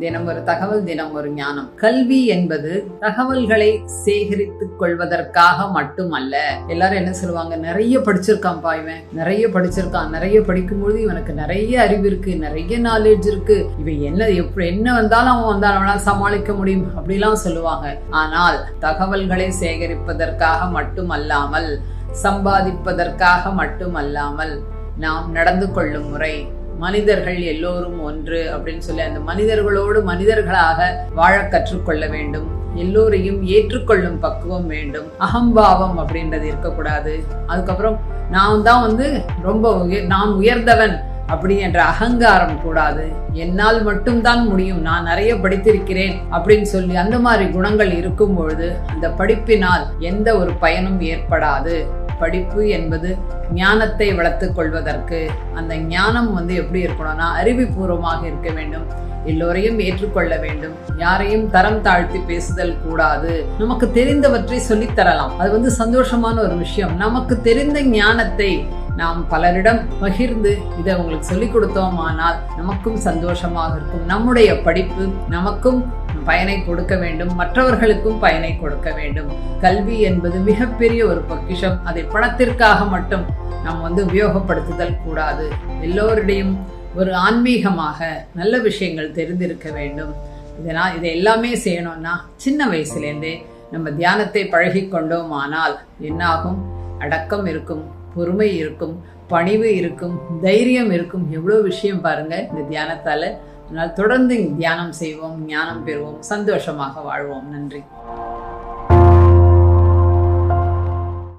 தினம் ஒரு தகவல் தினம் ஒரு ஞானம். கல்வி என்பது தகவல்களை சேகரித்துக் கொள்வதற்காக மட்டுமல்ல எல்லாரும் என்ன சொல்லுவாங்க? நிறைய படிச்சிருக்கான் இவன். நிறைய படிச்சிருக்கான். நிறைய படிக்கும்பொழுது இவனுக்கு நிறைய அறிவு இருக்கு நிறைய நாலேஜ் இருக்கு. இவன் என்ன எப்படி என்ன வந்தாலும் அவன் வந்தாலும் அவனால் சமாளிக்க முடியும் அப்படிலாம் சொல்லுவாங்க. ஆனால் தகவல்களை சேகரிப்பதற்காக மட்டுமல்லாமல் சம்பாதிப்பதற்காக மட்டுமல்லாமல் நாம் நடந்து கொள்ளும் முறை மனிதர்கள் எல்லோரும் ஒன்று அப்படின்னு சொல்லி அந்த மனிதர்களோடு மனிதர்களாக வாழ கற்றுக்கொள்ள வேண்டும். எல்லோரையும் ஏற்றுக்கொள்ளும் பக்குவம் வேண்டும். அகம்பாவம் அப்படின்றது இருக்கக்கூடாது. அதுக்கப்புறம் நான் தான் வந்து ரொம்ப உயர் நான் உயர்ந்தவன் அப்படி என்ற அகங்காரம் கூடாது. என்னால் மட்டும்தான் முடியும். நான் நிறைய படித்திருக்கிறேன் அப்படின்னு சொல்லி அந்த மாதிரி குணங்கள் இருக்கும் பொழுது அந்த படிப்பினால் எந்த ஒரு பயனும் ஏற்படாது. படிப்பு என்பது ஞானத்தை வளர்த்து கொள்வதற்கு அந்த ஞானம் வந்து எப்படி இருக்கணும்னா அறிவுபூர்வமாக இருக்க வேண்டும். எல்லோரையும் ஏற்றுக்கொள்ள வேண்டும். யாரையும் தரம் தாழ்த்தி பேசுதல் கூடாது. நமக்கு தெரிந்தவற்றை சொல்லித் தரலாம். அது வந்து சந்தோஷமான ஒரு விஷயம். நமக்கு தெரிந்த ஞானத்தை நாம் பலரிடம் பகிர்ந்து இதை உங்களுக்கு சொல்லிக் கொடுத்தோமானால் நமக்கும் சந்தோஷமாக இருக்கும். நம்முடைய படிப்பு நமக்கும் பயனை கொடுக்க வேண்டும் மற்றவர்களுக்கும் பயனை கொடுக்க வேண்டும். கல்வி என்பது மிகப்பெரிய ஒரு பொக்கிஷம். அதை பணத்திற்காக மட்டும் நாம் வந்து உபயோகப்படுத்துதல் கூடாது. எல்லோருடையும் ஒரு ஆன்மீகமாக நல்ல விஷயங்கள் தெரிந்திருக்க வேண்டும். இதனால் இதை எல்லாமே செய்யணும்னா சின்ன வயசுலேருந்தே நம்ம தியானத்தை பழகி கொண்டோமானால் என்னாகும்? அடக்கம் இருக்கும் பொறுமை இருக்கும் பணிவு இருக்கும் தைரியம் இருக்கும். எவ்வளோ விஷயம் பாருங்க இந்த தியானத்தால். அதனால் தொடர்ந்து தியானம் செய்வோம் ஞானம் பெறுவோம் சந்தோஷமாக வாழ்வோம். நன்றி.